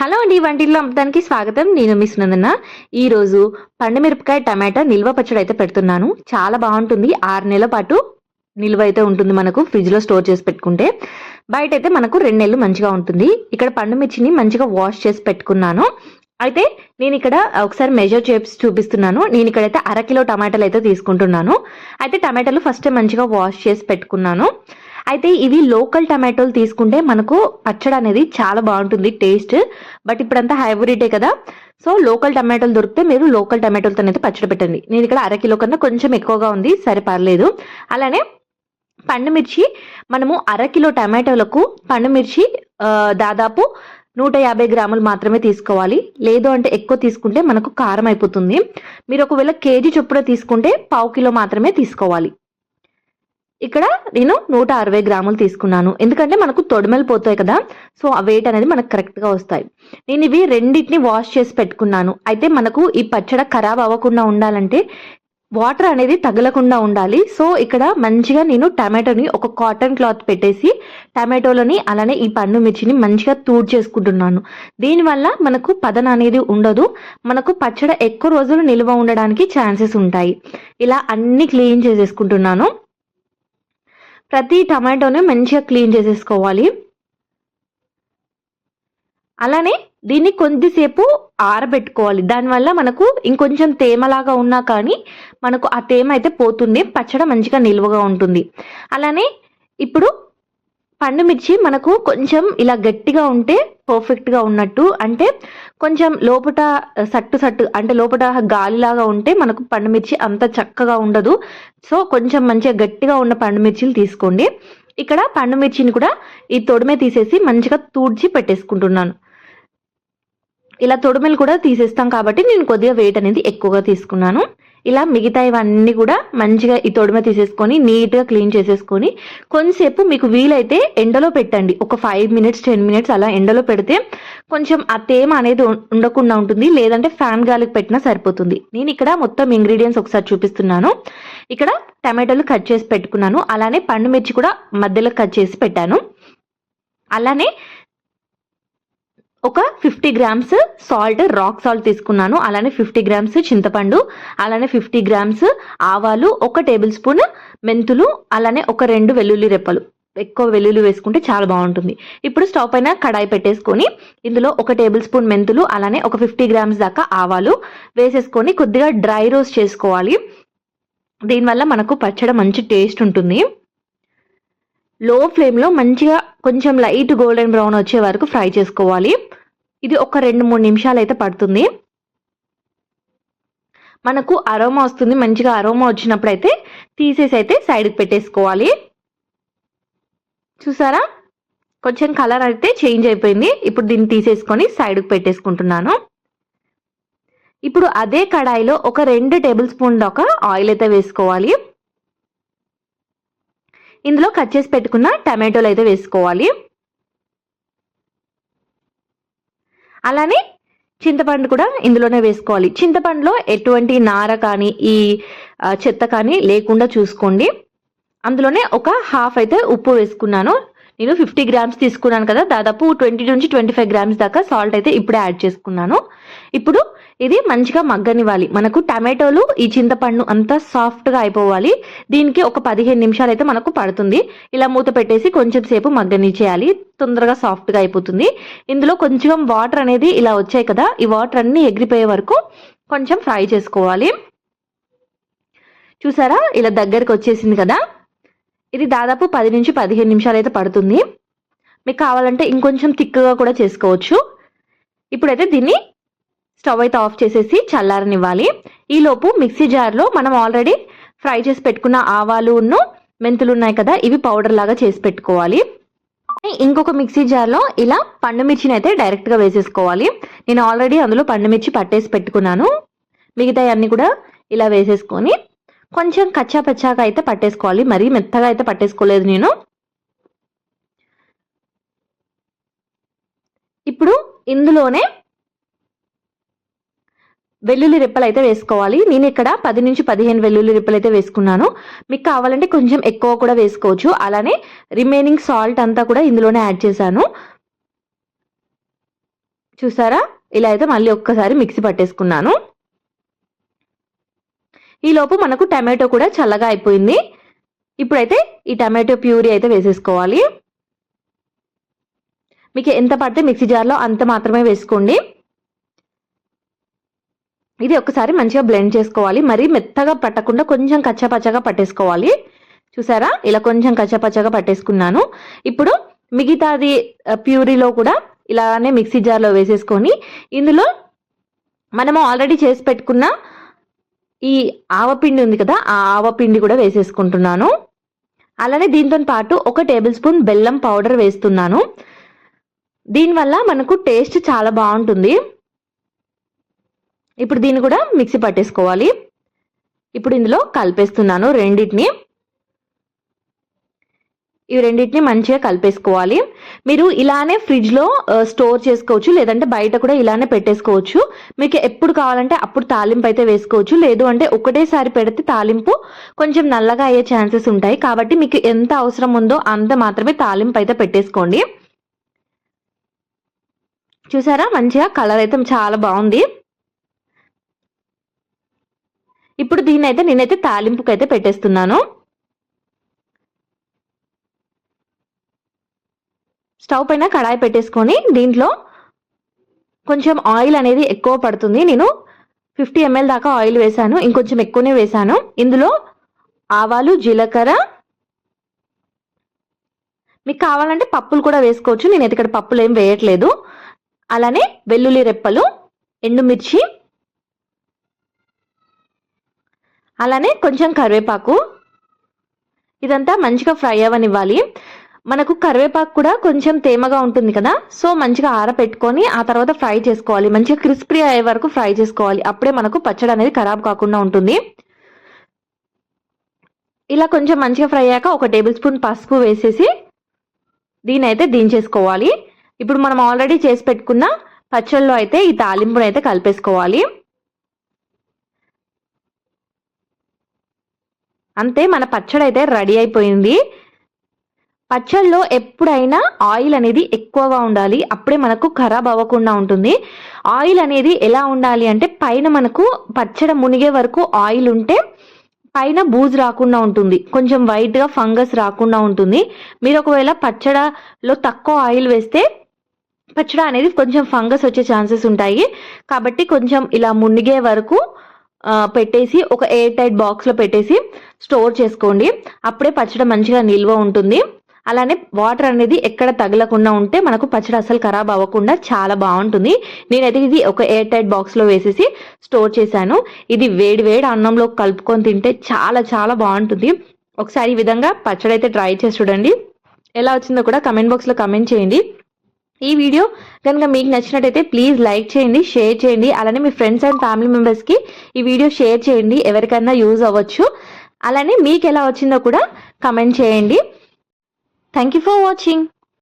Hello అండి వంటిల్లో. అమ్మటానికి స్వాగతం. నేను మిస్ నందన. ఈరోజు మిరపకాయ పండుమిరపకాయ టమాటా నిల్వ పచ్చడి అయితే పెడుతున్నాను. చాలా బాగుంటుంది. ఆరు నెలల పాటు నిల్వ అయితే ఉంటుంది మనకు ఫ్రిడ్జ్లో స్టోర్ చేసి పెట్టుకుంటే. బయట అయితే మనకు రెండు నెలలు మంచిగా ఉంటుంది. ఇక్కడ పండు మిర్చిని మంచిగా వాష్ చేసి పెట్టుకున్నాను. అయితే నేను ఇక్కడ ఒకసారి మెజర్ చేసి చూపిస్తున్నాను. నేను ఇక్కడైతే అర కిలో టమాటాలు అయితే తీసుకుంటున్నాను. అయితే టమాటాలు ఫస్ట్ మంచిగా వాష్ చేసి పెట్టుకున్నాను. అయితే ఇవి లోకల్ టమాటోలు తీసుకుంటే మనకు పచ్చడి అనేది చాలా బాగుంటుంది టేస్ట్. బట్ ఇప్పుడంతా హైబ్రిడే కదా. సో లోకల్ టమాటోలు దొరికితే మీరు లోకల్ టమాటోలతో అయితే పచ్చడి పెట్టండి. నేను ఇక్కడ అర కిలో కన్నా కొంచెం ఎక్కువగా ఉంది సరే పర్లేదు. అలానే పండు మిర్చి మనము అర కిలో టమాటోలకు పండు మిర్చి దాదాపు నూట యాభై గ్రాములు మాత్రమే తీసుకోవాలి. లేదు అంటే ఎక్కువ తీసుకుంటే మనకు కారం అయిపోతుంది. మీరు ఒకవేళ కేజీ చొప్పున తీసుకుంటే పావు కిలో మాత్రమే తీసుకోవాలి. ఇక్కడ నేను నూట అరవై గ్రాములు తీసుకున్నాను. ఎందుకంటే మనకు తొడిమెలు పోతాయి కదా సో ఆ వెయిట్ అనేది మనకు కరెక్ట్గా వస్తాయి. నేను ఇవి రెండింటిని వాష్ చేసి పెట్టుకున్నాను. అయితే మనకు ఈ పచ్చడి ఖరాబ్ అవ్వకుండా ఉండాలంటే వాటర్ అనేది తగలకుండా ఉండాలి. సో ఇక్కడ మంచిగా నేను టమాటోని ఒక కాటన్ క్లాత్ పెట్టేసి టమాటోలని అలానే ఈ పండు మిర్చిని మంచిగా తూడ్ చేసుకుంటున్నాను. దీనివల్ల మనకు పదన అనేది ఉండదు. మనకు పచ్చడి ఎక్కువ రోజులు నిల్వ ఉండడానికి ఛాన్సెస్ ఉంటాయి. ఇలా అన్ని క్లీన్ చేసేసుకుంటున్నాను. ప్రతి టమాటోని మంచిగా క్లీన్ చేసేసుకోవాలి. అలానే దీన్ని కొద్దిసేపు ఆరబెట్టుకోవాలి. దానివల్ల మనకు ఇంకొంచెం తేమలాగా ఉన్నా కానీ మనకు ఆ తేమ అయితే పోతుంది. పచ్చడి మంచిగా నిల్వగా ఉంటుంది. అలానే ఇప్పుడు పండు మిర్చి మనకు కొంచెం ఇలా గట్టిగా ఉంటే పర్ఫెక్ట్గా ఉన్నట్టు. అంటే కొంచెం లోపట సట్టు సట్టు అంటే లోపట గాలిలాగా ఉంటే మనకు పండు మిర్చి అంత చక్కగా ఉండదు. సో కొంచెం మంచిగా గట్టిగా ఉన్న పండు మిర్చిలు తీసుకోండి. ఇక్కడ పండు మిర్చిని కూడా ఈ తొడిమే తీసేసి మంచిగా తూడ్చి పెట్టేసుకుంటున్నాను. ఇలా తొడిమెలు కూడా తీసేస్తాం కాబట్టి నేను కొద్దిగా వెయిట్ అనేది ఎక్కువగా తీసుకున్నాను. ఇలా మిగతా ఇవన్నీ కూడా మంచిగా ఈ తొడిమ తీసేసుకొని నీట్గా క్లీన్ చేసేసుకొని కొంతసేపు మీకు వీలైతే ఎండలో పెట్టండి. ఒక ఫైవ్ మినిట్స్ టెన్ మినిట్స్ అలా ఎండలో పెడితే కొంచెం ఆ తేమ అనేది ఉండకుండా ఉంటుంది. లేదంటే ఫ్యాన్ గాలికి పెట్టినా సరిపోతుంది. నేను ఇక్కడ మొత్తం ఇంగ్రీడియంట్స్ ఒకసారి చూపిస్తున్నాను. ఇక్కడ టమాటోలు కట్ చేసి పెట్టుకున్నాను. అలానే పండు మిర్చి కూడా మధ్యలో కట్ చేసి పెట్టాను. అలానే ఒక fifty grams salt rock salt తీసుకున్నాను. అలానే ఫిఫ్టీ గ్రామ్స్ చింతపండు అలానే ఫిఫ్టీ గ్రామ్స్ ఆవాలు ఒక టేబుల్ స్పూన్ మెంతులు అలానే ఒక రెండు వెల్లుల్లి రెప్పలు. ఎక్కువ వెల్లుల్లి వేసుకుంటే చాలా బాగుంటుంది. ఇప్పుడు స్టవ్ పైన కడాయి పెట్టేసుకొని ఇందులో ఒక టేబుల్ స్పూన్ మెంతులు అలానే ఒక ఫిఫ్టీ గ్రామ్స్ దాకా ఆవాలు వేసేసుకొని కొద్దిగా డ్రై రోస్ట్ చేసుకోవాలి. దీనివల్ల మనకు పచ్చడి మంచి టేస్ట్ ఉంటుంది. లో ఫ్లేమ్లో మంచిగా కొంచెం లైట్ గోల్డెన్ బ్రౌన్ వచ్చే వరకు ఫ్రై చేసుకోవాలి. ఇది ఒక రెండు మూడు నిమిషాలు అయితే పడుతుంది. మనకు అరోమా వస్తుంది. మంచిగా అరోమా వచ్చినప్పుడు అయితే తీసేసి అయితే సైడ్కి పెట్టేసుకోవాలి. చూసారా? కొంచెం కలర్ అయితే చేంజ్ అయిపోయింది. ఇప్పుడు దీన్ని తీసేసుకొని సైడ్కి పెట్టేసుకుంటున్నాను. ఇప్పుడు అదే కడాయిలో ఒక రెండు టేబుల్ స్పూన్ దాకా ఆయిల్ అయితే వేసుకోవాలి. ఇందులో కట్ చేసి పెట్టుకున్న టమాటోలు అయితే వేసుకోవాలి. అలానే చింతపండు కూడా ఇందులోనే వేసుకోవాలి. చింతపండులో ఎటువంటి నార కానీ ఈ చెత్త కానీ లేకుండా చూసుకోండి. అందులోనే ఒక హాఫ్ అయితే ఉప్పు వేసుకున్నాను. నేను ఫిఫ్టీ గ్రామ్స్ తీసుకున్నాను కదా దాదాపు ట్వంటీ నుంచి ట్వంటీ ఫైవ్ గ్రామ్స్ దాకా సాల్ట్ అయితే ఇప్పుడే యాడ్ చేసుకున్నాను. ఇప్పుడు ఇది మంచిగా మగ్గనివ్వాలి. మనకు టమాటోలు ఈ చింతపండు అంతా సాఫ్ట్గా అయిపోవాలి. దీనికి ఒక పదిహేను నిమిషాలు అయితే మనకు పడుతుంది. ఇలా మూత పెట్టేసి కొంచెం సేపు మగ్గనిచ్చేయాలి. తొందరగా సాఫ్ట్గా అయిపోతుంది. ఇందులో కొంచెం వాటర్ అనేది ఇలా వచ్చాయి కదా ఈ వాటర్ అన్నీ ఎగిరిపోయే వరకు కొంచెం ఫ్రై చేసుకోవాలి. చూసారా? ఇలా దగ్గరకు వచ్చేసింది కదా. ఇది దాదాపు పది నుంచి పదిహేను నిమిషాలు అయితే పడుతుంది. మీకు కావాలంటే ఇంకొంచెం థిక్గా కూడా చేసుకోవచ్చు. ఇప్పుడైతే దీన్ని స్టవ్ అయితే ఆఫ్ చేసేసి చల్లారనివ్వాలి. ఈలోపు మిక్సీ జార్లో మనం ఆల్రెడీ ఫ్రై చేసి పెట్టుకున్న ఆవాలు ఉన్ను మెంతులు ఉన్నాయి కదా ఇవి పౌడర్ లాగా చేసి పెట్టుకోవాలి. ఇంకొక మిక్సీ జార్లో ఇలా పండు మిర్చిని అయితే డైరెక్ట్గా వేసేసుకోవాలి. నేను ఆల్రెడీ అందులో పండు మిర్చి పట్టేసి పెట్టుకున్నాను. మిగతా అన్నీ కూడా ఇలా వేసేసుకొని కొంచెం కచ్చా పచ్చాగా అయితే పట్టేసుకోవాలి. మరీ మెత్తగా అయితే పట్టేసుకోలేదు నేను. ఇప్పుడు ఇందులోనే వెల్లుల్లి రెప్పలు అయితే వేసుకోవాలి. నేను ఇక్కడ పది నుంచి పదిహేను వెల్లుల్లి రెప్పలు అయితే వేసుకున్నాను. మీకు కావాలంటే కొంచెం ఎక్కువ కూడా వేసుకోవచ్చు. అలానే రిమైనింగ్ సాల్ట్ అంతా కూడా ఇందులోనే యాడ్ చేశాను. చూసారా? ఇలా అయితే మళ్ళీ ఒక్కసారి మిక్సీ పట్టేసుకున్నాను. ఈలోపు మనకు టమాటో కూడా చల్లగా అయిపోయింది. ఇప్పుడైతే ఈ టమాటో ప్యూరీ అయితే వేసేసుకోవాలి. మీకు ఎంత పడితే మిక్సీ జార్లో అంత మాత్రమే వేసుకోండి. ఇది ఒకసారి మంచిగా బ్లెండ్ చేసుకోవాలి. మరి మెత్తగా పట్టకుండా కొంచెం కచ్చపచ్చగా పట్టేసుకోవాలి. చూసారా? ఇలా కొంచెం కచ్చపచ్చగా పట్టేసుకున్నాను. ఇప్పుడు మిగతాది ప్యూరీలో కూడా ఇలానే మిక్సీ జార్లో వేసేసుకొని ఇందులో మనము ఆల్రెడీ చేసి పెట్టుకున్న ఈ ఆవపిండి ఉంది కదా ఆ ఆవపిండి కూడా వేసేసుకుంటున్నాను. అలానే దీంతో పాటు ఒక టేబుల్ స్పూన్ బెల్లం పౌడర్ వేస్తున్నాను. దీనివల్ల మనకు టేస్ట్ చాలా బాగుంటుంది. ఇప్పుడు దీన్ని కూడా మిక్సీ పట్టేసుకోవాలి. ఇప్పుడు ఇందులో కలిపేస్తున్నాను రెండింటిని. ఇవి రెండింటిని మంచిగా కలిపేసుకోవాలి. మీరు ఇలానే ఫ్రిడ్జ్లో స్టోర్ చేసుకోవచ్చు లేదంటే బయట కూడా ఇలానే పెట్టేసుకోవచ్చు. మీకు ఎప్పుడు కావాలంటే అప్పుడు తాలింపు అయితే వేసుకోవచ్చు. లేదు అంటే ఒకటేసారి పెడితే తాలింపు కొంచెం నల్లగా అయ్యే ఛాన్సెస్ ఉంటాయి. కాబట్టి మీకు ఎంత అవసరం ఉందో అంత మాత్రమే తాలింపు అయితే పెట్టేసుకోండి. చూసారా? మంచిగా కలర్ అయితే చాలా బాగుంది. ఇప్పుడు దీన్ని అయితే నేనైతే తాలింపుకి అయితే పెట్టేస్తున్నాను. స్టవ్ పైన కడాయి పెట్టేసుకొని దీంట్లో కొంచెం ఆయిల్ అనేది ఎక్కువ పడుతుంది. నేను ఫిఫ్టీ ఎంఎల్ దాకా ఆయిల్ వేశాను. ఇంకొంచెం ఎక్కువనే వేశాను. ఇందులో ఆవాలు జీలకర్ర. మీకు కావాలంటే పప్పులు కూడా వేసుకోవచ్చు. నేను ఇక్కడ పప్పులు ఏం వేయట్లేదు. అలానే వెల్లుల్లి రెప్పలు ఎండుమిర్చి అలానే కొంచెం కరివేపాకు. ఇదంతా మంచిగా ఫ్రై అవ్వనివ్వాలి. మనకు కరివేపాకు కూడా కొంచెం తేమగా ఉంటుంది కదా సో మంచిగా ఆరపెట్టుకొని ఆ తర్వాత ఫ్రై చేసుకోవాలి. మంచిగా క్రిస్పీ అయ్యే వరకు ఫ్రై చేసుకోవాలి. అప్పుడే మనకు పచ్చడి అనేది ఖరాబ్ కాకుండా ఉంటుంది. ఇలా కొంచెం మంచిగా ఫ్రై అయ్యాక ఒక టేబుల్ స్పూన్ పసుపు వేసేసి దీని అయితే దించేసుకోవాలి. ఇప్పుడు మనం ఆల్రెడీ చేసి పెట్టుకున్న పచ్చళ్ళలో అయితే ఈ తాలింపును అయితే కలిపేసుకోవాలి. అంతే మన పచ్చడి అయితే రెడీ అయిపోయింది. పచ్చళ్ళలో ఎప్పుడైనా ఆయిల్ అనేది ఎక్కువగా ఉండాలి. అప్పుడే మనకు ఖరాబ్ అవ్వకుండా ఉంటుంది. ఆయిల్ అనేది ఎలా ఉండాలి అంటే పైన మనకు పచ్చడి మునిగే వరకు ఆయిల్ ఉంటే పైన బూజు రాకుండా ఉంటుంది. కొంచెం వైట్గా ఫంగస్ రాకుండా ఉంటుంది. మీరు ఒకవేళ పచ్చడలో తక్కువ ఆయిల్ వేస్తే పచ్చడి అనేది కొంచెం ఫంగస్ వచ్చే ఛాన్సెస్ ఉంటాయి. కాబట్టి కొంచెం ఇలా మునిగే వరకు పెట్టేసి ఒక ఎయిర్ టైట్ బాక్స్లో పెట్టేసి స్టోర్ చేసుకోండి. అప్పుడే పచ్చడి మంచిగా నిల్వ ఉంటుంది. అలానే వాటర్ అనేది ఎక్కడ తగలకుండా ఉంటే మనకు పచ్చడి అసలు ఖరాబ్ అవ్వకుండా చాలా బాగుంటుంది. నేనైతే ఇది ఒక ఎయిర్ టైట్ బాక్స్లో వేసేసి స్టోర్ చేశాను. ఇది వేడి వేడి అన్నంలో కలుపుకొని తింటే చాలా చాలా బాగుంటుంది. ఒకసారి ఈ విధంగా పచ్చడి అయితే ట్రై చేసి చూడండి. ఎలా వచ్చిందో కూడా కమెంట్ బాక్స్లో కమెంట్ చేయండి. ఈ వీడియో కనుక మీకు నచ్చినట్టయితే ప్లీజ్ లైక్ చేయండి షేర్ చేయండి అలానే మీ ఫ్రెండ్స్ అండ్ ఫ్యామిలీ మెంబర్స్కి ఈ వీడియో షేర్ చేయండి ఎవరికైనా యూజ్ అవ్వచ్చు. అలానే మీకు ఎలా వచ్చిందో కూడా కమెంట్ చేయండి. Thank you for watching.